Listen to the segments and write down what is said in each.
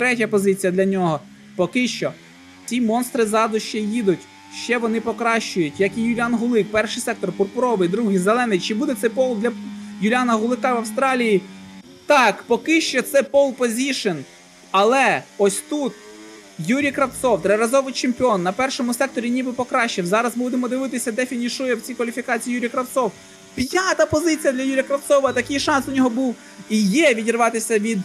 третя позиція для нього. Поки що. Ці монстри ззаду ще їдуть. Ще вони покращують, як і Юліан Гулик. Перший сектор пурпуровий, другий зелений. Чи буде це пол для Юліана Гулика в Австралії? Так, поки що це пол позішн. Але ось тут Юрій Кравцов, триразовий чемпіон, на першому секторі ніби покращив. Зараз будемо дивитися, де фінішує в цій кваліфікації Юрій Кравцов. П'ята позиція для Юрія Кравцова. Такий шанс у нього був і є відірватися від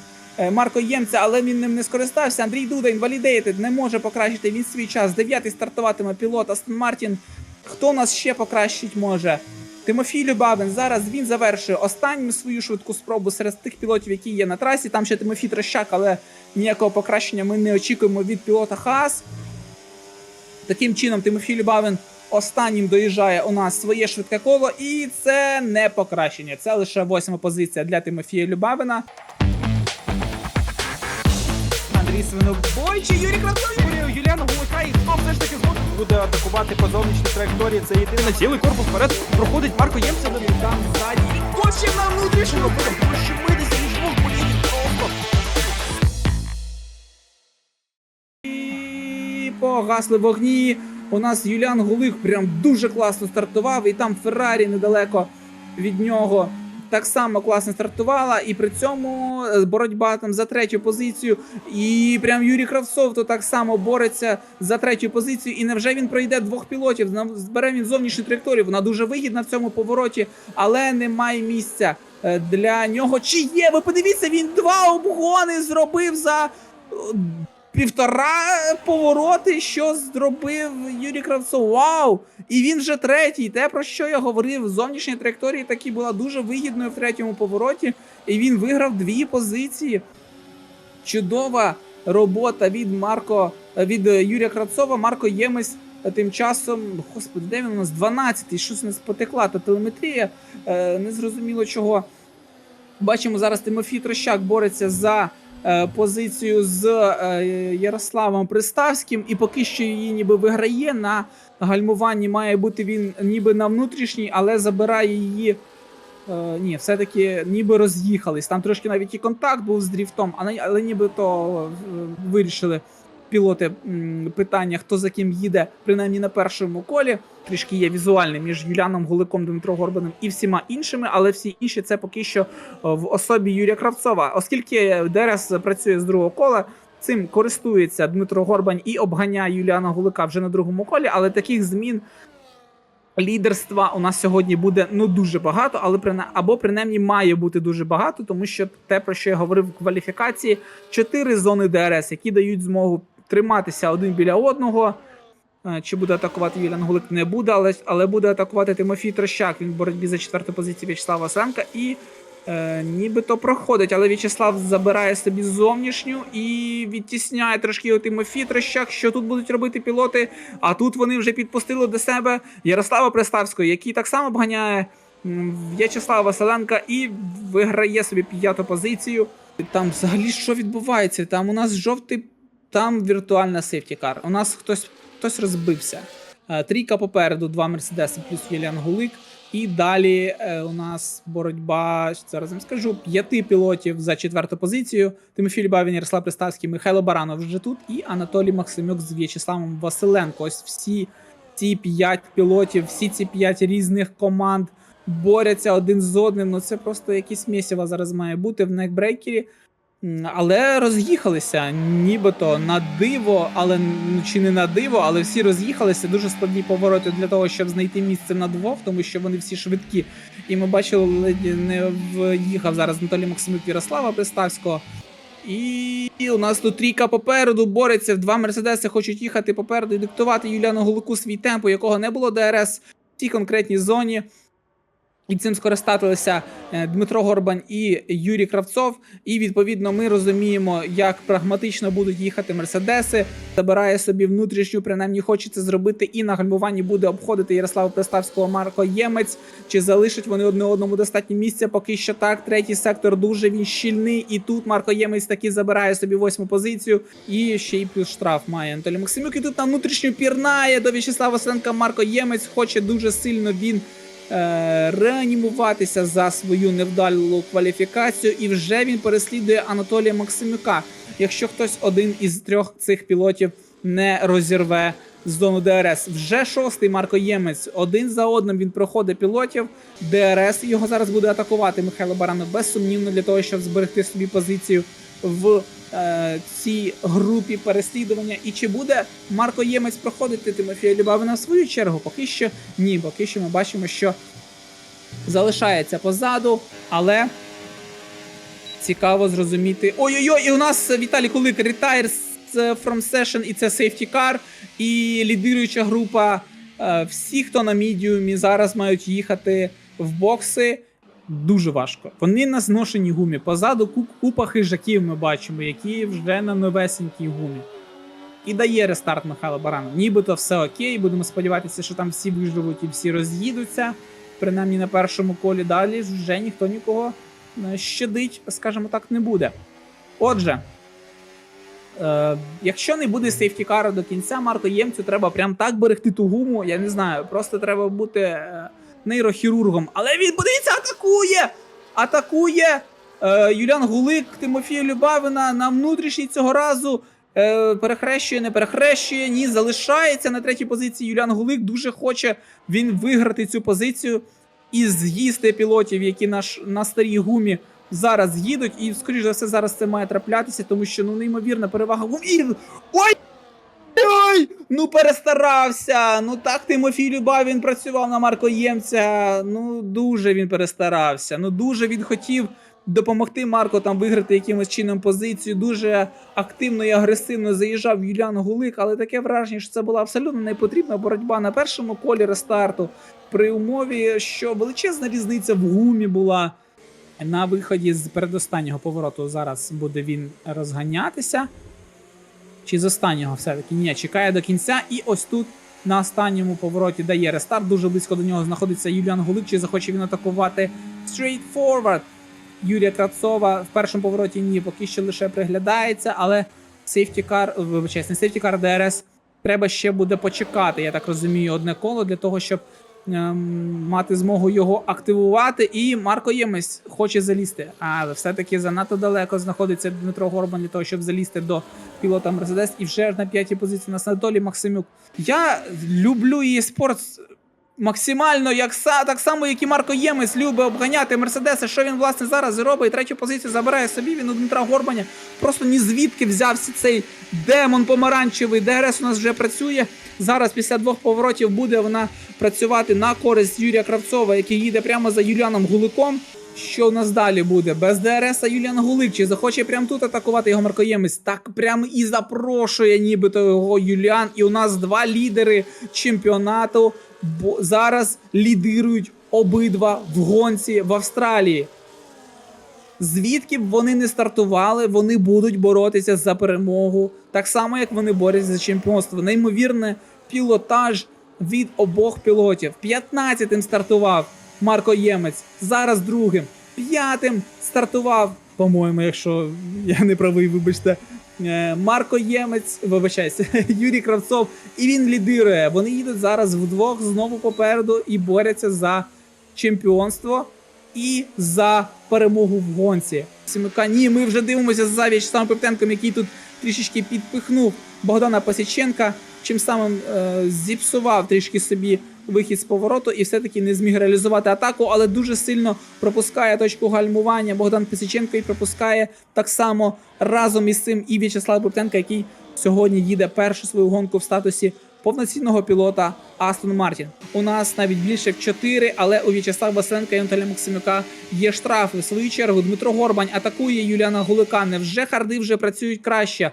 Марко Ємця, але він ним не скористався. Андрій Дуда інвалідейтед не може покращити він свій час. Дев'ятий стартуватиме пілот Астон Мартін. Хто нас ще покращить може? Тимофій Любавин зараз він завершує останню свою швидку спробу серед тих пілотів, які є на трасі. Там ще Тимофій Трощак, але ніякого покращення ми не очікуємо від пілота Хаас. Таким чином, Тимофій Любавин останнім доїжджає у нас своє швидке коло, і це не покращення. Це лише восьма позиція для Тимофія Любавина. Андрій Свинобойчий, Юрій Кравцов. Юліана Гулика і хто все ж таки згодом буде атакувати по зовнішній траєкторії. Це єдине цілий корпус вперед проходить Марко Ємця. Там ззаді. Точно на внутрішньому буде прощемитися ніж двох болідів просто. І погасли вогні. У нас Юліан Гулик прям дуже класно стартував, і там Феррарі недалеко від нього так само класно стартувала. І при цьому е, боротьба там за третю позицію. І прям Юрій Кравцов то так само бореться за третю позицію. І невже він пройде двох пілотів? Збере він зовнішню траєкторію. Вона дуже вигідна в цьому повороті, але немає місця е, для нього. Чи є? Ви подивіться, він два обгони зробив за. Півтора повороти, що зробив Юрій Кравцов. Вау! І він вже третій. Те, про що я говорив, зовнішня траєкторія таки була дуже вигідною в третьому повороті, і він виграв дві позиції. Чудова робота від Марко від Юрія Кравцова. Марко Ємець е, тим часом, господи, де він у нас 12-й, щось у нас потекла та телеметрія. Е, незрозуміло чого. Бачимо зараз Тимофій Трощак бореться за позицію з е, Ярославом Приставським, і поки що її ніби виграє. На гальмуванні має бути він ніби на внутрішній, але забирає її. Е, ні, все-таки ніби роз'їхались. Там трошки навіть і контакт був з дріфтом, але, ніби то е, вирішили пілоти питання, хто за ким їде, принаймні на першому колі. Трішки є візуальний між Юліаном Гуликом, Дмитро Горбаном і всіма іншими, але всі інші це поки що е, в особі Юрія Кравцова. Оскільки ДРС працює з другого кола, цим користується Дмитро Горбань і обганяє Юліана Гулика вже на другому колі, але таких змін. Лідерства у нас сьогодні буде ну дуже багато, але прина... або принаймні має бути дуже багато, тому що те, про що я говорив в кваліфікації, чотири зони ДРС, які дають змогу триматися один біля одного. Е, Чи буде атакувати Юліан Гулик, не буде, але, але буде атакувати Тимофій Трощак. Він в боротьбі за четверту позицію В'ячеслава Василенка і е, нібито проходить, але В'ячеслав забирає собі зовнішню і відтісняє трошки його Тимофій Трощак. Що тут будуть робити пілоти? А тут вони вже підпустили до себе Ярослава Приставського, який так само обганяє В'ячеслава Василенка і виграє собі п'яту позицію. Там взагалі що відбувається? Там у нас жовтий, там віртуальна сейфтікар. У нас хтось хтось розбився. Е, Трійка попереду, два Мерседеси плюс Юліан Гулик. І далі е, у нас боротьба, зараз вам скажу, п'яти пілотів за четверту позицію. Тимофій Любавін, Ярослав Приставський, Михайло Баранов вже тут, і Анатолій Максимюк з В'ячеславом Василенко. Ось всі ці п'ять пілотів, всі ці п'ять різних команд борються один з одним. Ну це просто якісь місіва зараз має бути в некбрейкері. Але роз'їхалися, нібито на диво, але ну, чи не на диво, але всі роз'їхалися. Дуже складні повороти для того, щоб знайти місце на двох, тому що вони всі швидкі. І ми бачили, не в'їхав зараз Анатолій Максимюк Ярослава Приставського. І у нас тут трійка попереду бореться. Два мерседеси хочуть їхати попереду і диктувати Юліану Голику свій темп, у якого не було ДРС в цій конкретній зоні. І цим скористалися е, Дмитро Горбань і Юрій Кравцов. І відповідно ми розуміємо, як прагматично будуть їхати мерседеси. Забирає собі внутрішню, принаймні хоче це зробити. І на гальмуванні буде обходити Ярослава Приставського Марко Ємець. Чи залишать вони одне одному достатньо місця? Поки що так. Третій сектор дуже він щільний. І тут Марко Ємець таки забирає собі восьму позицію. І ще й плюс штраф має Анатолій Максимюк. І тут на внутрішню пірнає до В'ячеслава Василенка Марко Ємець. Хоче дуже сильно він реанімуватися за свою невдалу кваліфікацію, і вже він переслідує Анатолія Максимюка. якщо хтось один із трьох цих пілотів не розірве зону ДРС. Вже шостий Марко Ємець. Один за одним він проходить пілотів. ДРС його зараз буде атакувати Михайло Баранов безсумнівно для того, щоб зберегти собі позицію в е, цій групі переслідування. І чи буде Марко Ємець проходити Тимофія Любавина в свою чергу? Поки що ні. Поки що ми бачимо, що залишається позаду, але цікаво зрозуміти. Ой-ой-ой, і у нас Віталій Кулик retires from session, і це safety car, і лідируюча група. Е, Всі, хто на мідіумі, зараз мають їхати в бокси. Дуже важко. Вони на зношеній гумі. Позаду купа хижаків ми бачимо, які вже на новесенькій гумі. І дає рестарт Михайло Баранов. Нібито все окей. Будемо сподіватися, що там всі виживуть і всі роз'їдуться. Принаймні на першому колі далі вже ніхто нікого е, щадить, скажімо так, не буде. Отже, е, якщо не буде сейфтікара до кінця, Марко Ємцю треба прям так берегти ту гуму. Я не знаю, просто треба бути е, нейрохірургом. Але він, подивіться, атакує! Атакує е, Юліан Гулик, Тимофія Любавина на внутрішній цього разу. Е, перехрещує, не перехрещує, ні, залишається на третій позиції. Юліан Гулик дуже хоче він виграти цю позицію і з'їсти пілотів, які на, на старій гумі зараз їдуть. І, скоріш за все, зараз це має траплятися, тому що ну неймовірна перевага. Ой! Ой! Ну перестарався! Ну так Тимофій Любав він працював на Марко Ємця. Ну дуже він перестарався. Ну дуже він хотів допомогти Марко там виграти якимось чином позицію. Дуже активно і агресивно заїжджав Юліан Гулик, але таке враження, що це була абсолютно непотрібна боротьба на першому колі рестарту. При умові, що величезна різниця в гумі була на виході з передостаннього повороту. Зараз буде він розганятися. Чи з останнього все-таки? Ні, чекає до кінця. І ось тут на останньому повороті дає рестарт. Дуже близько до нього знаходиться Юліан Гулик. Чи захоче він атакувати forward? Юрія Кравцова в першому повороті ні, поки що лише приглядається, але car, вибачаюсь, не car DRS треба ще буде почекати, я так розумію, одне коло для того, щоб мати змогу його активувати. І Марко Ємець хоче залізти, але все-таки занадто далеко знаходиться Дмитро Горбан для того, щоб залізти до пілота Мерседес. І вже на п'ятій позиції у нас Анатолій Максимюк. Я люблю її спорт максимально, як так само, як і Марко Ємець любить обганяти Мерседеси. Що він власне зараз і робить? Третю позицію забирає собі. Він у Дмитра Горбаня. Просто ні звідки взявся цей демон помаранчевий. ДРС у нас вже працює. Зараз після двох поворотів буде вона працювати на користь Юрія Кравцова, який їде прямо за Юліаном Гуликом. Що у нас далі буде? Без ДРС Юліан Гулик. Чи захоче прямо тут атакувати його Маркоємець? Так прямо і запрошує, нібито його Юліан. І у нас два лідери чемпіонату бо зараз лідирують обидва в гонці в Австралії. Звідки б вони не стартували, вони будуть боротися за перемогу, так само як вони борються за чемпіонство. Неймовірне пілотаж від обох пілотів. 15-тим стартував Марко Ємець, зараз другим. П'ятим стартував, по-моєму, якщо я не правий, вибачте. е, Марко Ємець, вибачайся, Юрій Кравцов, і він лідирує. Вони їдуть зараз вдвох знову попереду і борються за чемпіонство і за перемогу в гонці. Сімика, ні, ми вже дивимося за В'ячеславом Пептенком, який тут трішечки підпихнув Богдана Пасіченка, чим самим е, зіпсував трішки собі вихід з повороту і все-таки не зміг реалізувати атаку, але дуже сильно пропускає точку гальмування. Богдан Пасіченко і пропускає так само разом із цим і В'ячеслав Буртенко, який сьогодні їде першу свою гонку в статусі повноцінного пілота Астон Мартін. У нас навіть більше в 4, але у В'ячеслава Василенка і Анатолія Максимюка є штрафи. В свою чергу Дмитро Горбань атакує Юліана Гулика. Невже харди вже працюють краще?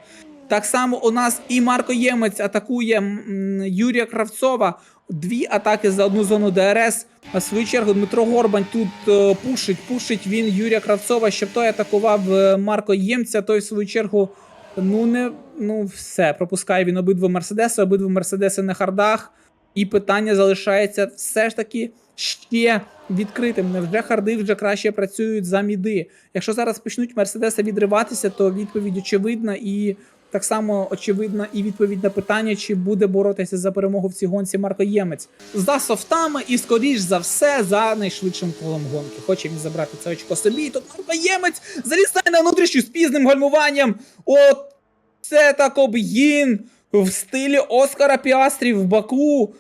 Так само у нас і Марко Ємець атакує Юрія Кравцова. Дві атаки за одну зону ДРС. А в свою чергу Дмитро Горбань тут е, пушить, пушить він Юрія Кравцова, щоб той атакував е, Марко Ємця. Той в свою чергу ну не ну все. Пропускає він обидва мерседеси, обидва мерседеси на хардах. І питання залишається все ж таки ще відкритим. Невже харди вже краще працюють за міди? Якщо зараз почнуть мерседеси відриватися, то відповідь очевидна і Так само очевидно і відповідь на питання, чи буде боротися за перемогу в цій гонці Марко Ємець за софтами і, скоріш за все, за найшвидшим колом гонки. Хоче він забрати це очко собі. І тут Марко Ємець залізає на внутрішню з пізним гальмуванням. От це так об'їн в стилі Оскара Піастрі в Баку.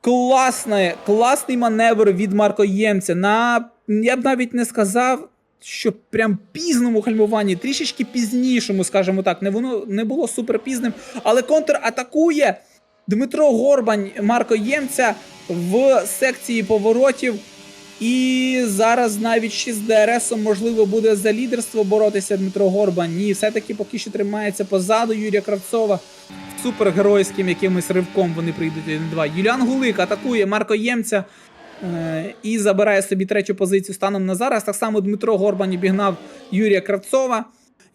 Класний, класний маневр від Марко Ємця. На я б навіть не сказав, що прям пізному гальмуванні, трішечки пізнішому, скажімо так, не воно не було супер пізним, але контр атакує Дмитро Горбань Марко Ємця в секції поворотів. І зараз навіть ще з ДРСом можливо буде за лідерство боротися Дмитро Горбань. Ні, все-таки поки що тримається позаду Юрія Кравцова. Супергеройським якимось ривком вони прийдуть 1-2. Юліан Гулик атакує Марко Ємця і забирає собі третю позицію станом на зараз. Так само Дмитро Горбань обігнав Юрія Кравцова.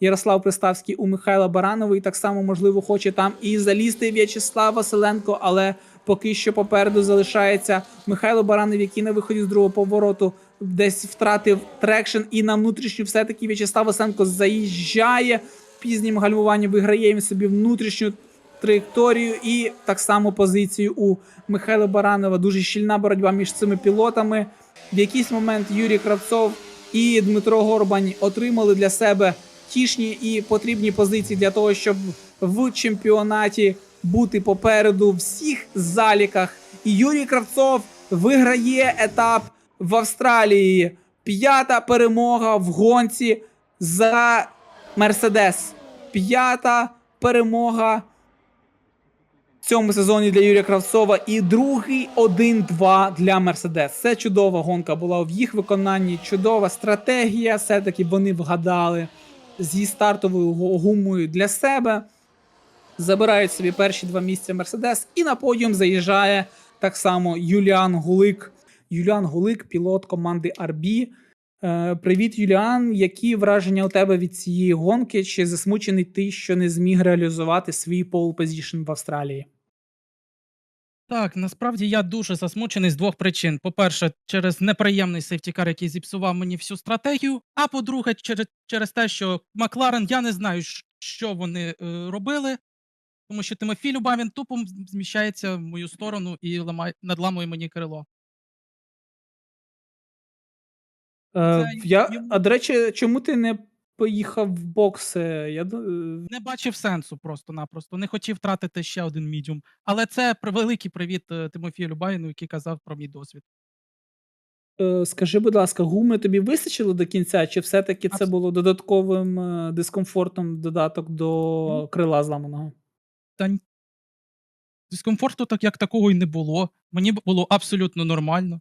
Ярослав Приставський у Михайла Баранової так само, можливо, хоче там і залізти В'ячеслав Василенко, але поки що попереду залишається Михайло Баранов, який на виході з другого повороту десь втратив трекшн, і на внутрішню все-таки В'ячеслав Василенко заїжджає пізнім гальмуванням, виграє він собі внутрішню траєкторію і так само позицію у Михайла Баранова. Дуже щільна боротьба між цими пілотами. В якийсь момент Юрій Кравцов і Дмитро Горбань отримали для себе тішні і потрібні позиції для того, щоб в чемпіонаті бути попереду всіх заліках. І Юрій Кравцов виграє етап в Австралії. П'ята перемога в гонці за Мерседес. П'ята перемога цьому сезоні для Юрія Кравцова і другий 1-2 для Мерседес. Це чудова гонка була в їх виконанні, чудова стратегія. Все-таки вони вгадали зі стартовою гумою для себе. Забирають собі перші два місця Мерседес, і на подіум заїжджає так само Юліан Гулик. Юліан Гулик, пілот команди RB. Е, привіт, Юліан. Які враження у тебе від цієї гонки? Чи засмучений ти, що не зміг реалізувати свій пол позішн в Австралії? Так, насправді я дуже засмучений з двох причин. По-перше, через неприємний сейфтікар, який зіпсував мені всю стратегію. А по-друге, через, через те, що Макларен, я не знаю, що вони е, робили, тому що Тимофій Люба він тупо зміщається в мою сторону і ламає, надламує мені крило. Е, Це я, йому- а до речі, чому ти не поїхав в бокс? Е, Я, е, Не бачив сенсу просто-напросто. Не хотів втратити ще один мідіум. Але це великий привіт е, Тимофію Любаїну, який казав про мій досвід. е, скажи, будь ласка, гуми тобі вистачило до кінця, чи все-таки це Абс- було додатковим е, дискомфортом додаток до крила зламаного? Та дискомфорту так як такого і не було. Мені б- було абсолютно нормально.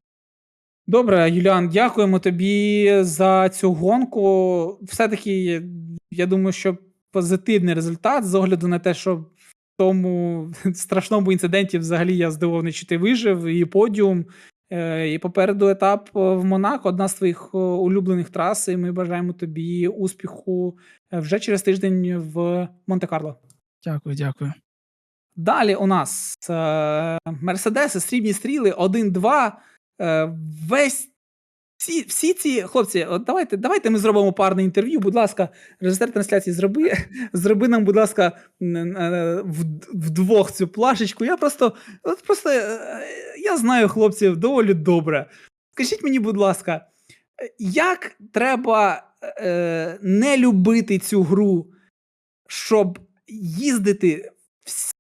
Добре, Юліан, дякуємо тобі за цю гонку. Все-таки я думаю, що позитивний результат з огляду на те, що в тому страшному інциденті взагалі я здивований, що ти вижив, і подіум. Е, І попереду етап е, в Монако, одна з твоїх е, улюблених трас. І ми бажаємо тобі успіху вже через тиждень в Монте-Карло. Дякую, дякую. Далі у нас Мерседеси, срібні стріли, 1-2. Е, весь всі, всі ці хлопці, от давайте, давайте ми зробимо парне інтерв'ю. Будь ласка, режисер трансляції, зроби, зроби нам, будь ласка, е, вд- вдвох цю плашечку. Я просто, от просто е, я знаю хлопців доволі добре. Скажіть мені, будь ласка, як треба е, не любити цю гру, щоб їздити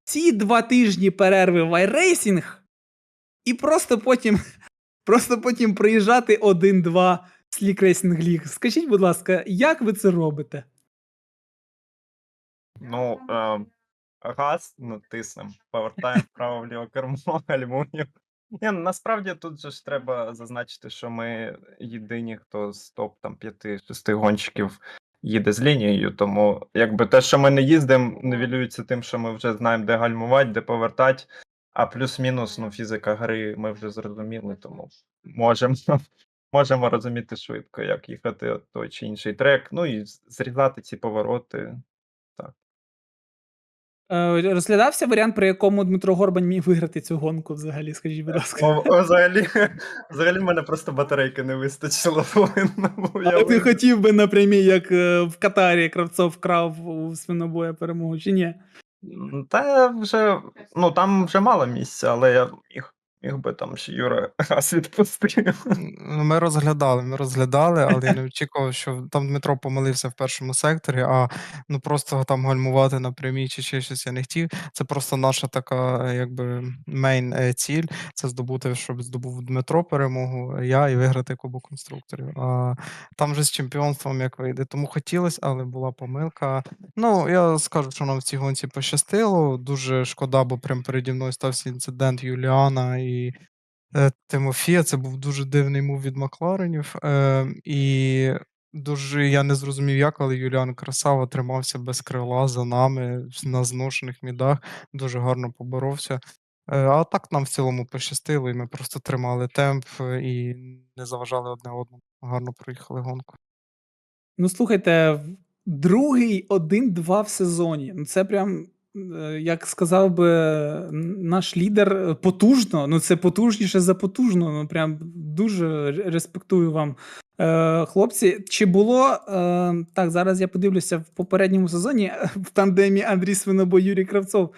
всі два тижні перерви в iRacing і просто потім, просто потім приїжджати один-два Sleek Racing League. Скажіть, будь ласка, як ви це робите? Ну, е, газ натиснемо, повертаємо вправо-вліво кермо, гальмуємо. Ні, ну, насправді тут же ж треба зазначити, що ми єдині, хто з топ там 5-6 гонщиків їде з лінією. Тому якби те, що ми не їздимо, нивелюється тим, що ми вже знаємо, де гальмувати, де повертати. А плюс-мінус, ну, фізика гри ми вже зрозуміли, тому можемо, можемо розуміти швидко, як їхати от той чи інший трек. Ну і зрізати ці повороти. Е, Розглядався варіант, при якому Дмитро Горбань міг виграти цю гонку взагалі, скажіть, будь ласка. О, о, взагалі, взагалі в мене просто батарейки не вистачило. Я ти хотів би напрямі, як е, в Катарі Кравцов вкрав у свинобоя перемогу, чи ні? Та вже, ну там вже мало місця, але я міг, міг би там Юра газ відпустив. Ну, ми розглядали, ми розглядали, але я не очікував, що там Дмитро помилився в першому секторі, а ну просто там гальмувати на прямій чи ще щось я не хотів. Це просто наша така, якби мейн ціль. Це здобути, щоб здобув Дмитро перемогу, я і виграти Кубок конструкторів. А там вже з чемпіонством як вийде. Тому хотілося, але була помилка. Ну, я скажу, що нам в цій гонці пощастило. Дуже шкода, бо прямо переді мною стався інцидент Юліана е, Тимофія. Це був дуже дивний мув від Макларенів. Е, і дуже я не зрозумів, як, але Юліан красава тримався без крила за нами на зношених мідах. Дуже гарно поборовся. Е, а так нам в цілому пощастило, і ми просто тримали темп е, і не заважали одне одному. Гарно проїхали гонку. Ну, слухайте, другий 1-2 в сезоні. Ну, це прям, як сказав би наш лідер, е, потужно. Ну, це потужніше за потужно. Ну, прям дуже респектую вам. Е, хлопці, чи було е, так? Зараз я подивлюся в попередньому сезоні е, в тандемі Андрій Свинобой, Юрій Кравцов.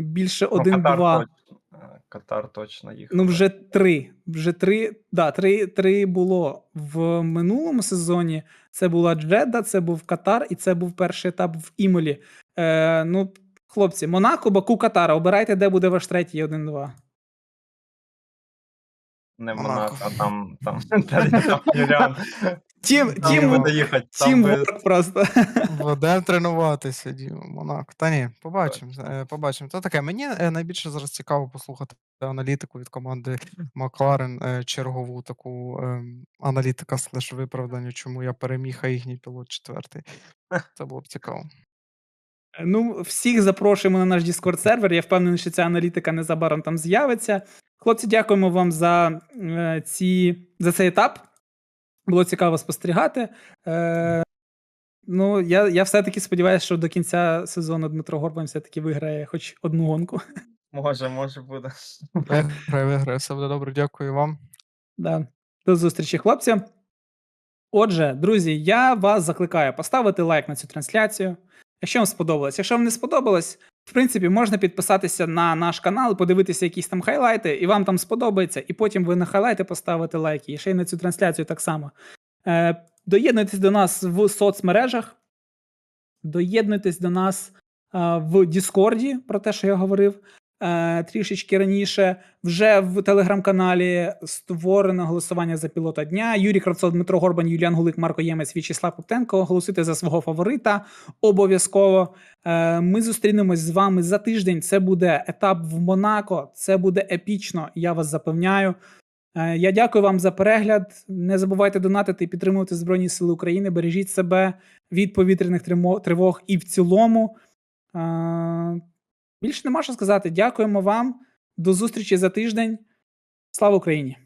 Більше Ну, Катар 1-2. точно, е, Катар точно їхав. Ну, вже три. Вже три. Да, три, три було в минулому сезоні. Це була Джеда, це був Катар, і це був перший етап в Імолі. Е, ну, хлопці, Монако, Баку, Катара. Обирайте, де буде ваш третій 1-2. Не Монако. А там, там, там Юліан. Тім, Там тім, буде їхати. Тім ворк просто. Будемо тренуватися, Діма, Монако. Та ні, побачимо. е, побачимо. То таке. Мені е, найбільше зараз цікаво послухати аналітику від команди Макларен, е, чергову таку ем, аналітика слеш виправдання, чому я переміг, а їхній пілот четвертий. Це було б цікаво. Ну, всіх запрошуємо на наш Discord сервер. Я впевнений, що ця аналітика незабаром там з'явиться. Хлопці, дякуємо вам за, е, ці, за цей етап. Було цікаво спостерігати. Е, ну, я, я все-таки сподіваюся, що до кінця сезону Дмитро Горбан все-таки виграє хоч одну гонку. Може, може буде. Виграє, виграє, все буде добре, дякую вам. Да. До зустрічі, хлопці. Отже, друзі, я вас закликаю поставити лайк на цю трансляцію. Якщо вам сподобалось. Якщо вам не сподобалось, в принципі, можна підписатися на наш канал, подивитися якісь там хайлайти, і вам там сподобається, і потім ви на хайлайти поставите лайки, і ще й на цю трансляцію так само. Е, доєднуйтесь до нас в соцмережах, доєднуйтесь до нас е, в Діскорді, про те, що я говорив е, трішечки раніше. Вже в телеграм-каналі створено голосування за пілота дня. Юрій Кравцов, Дмитро Горбан, Юліан Гулик, Марко Ємець, В'ячеслав Коптенко. Голосуйте за свого фаворита. Обов'язково. Е, Ми зустрінемось з вами за тиждень. Це буде етап в Монако. Це буде епічно. Я вас запевняю. Е, Я дякую вам за перегляд. Не забувайте донатити і підтримувати Збройні Сили України. Бережіть себе від повітряних тривог і в цілому. Більше нема що сказати. Дякуємо вам. До зустрічі за тиждень. Слава Україні!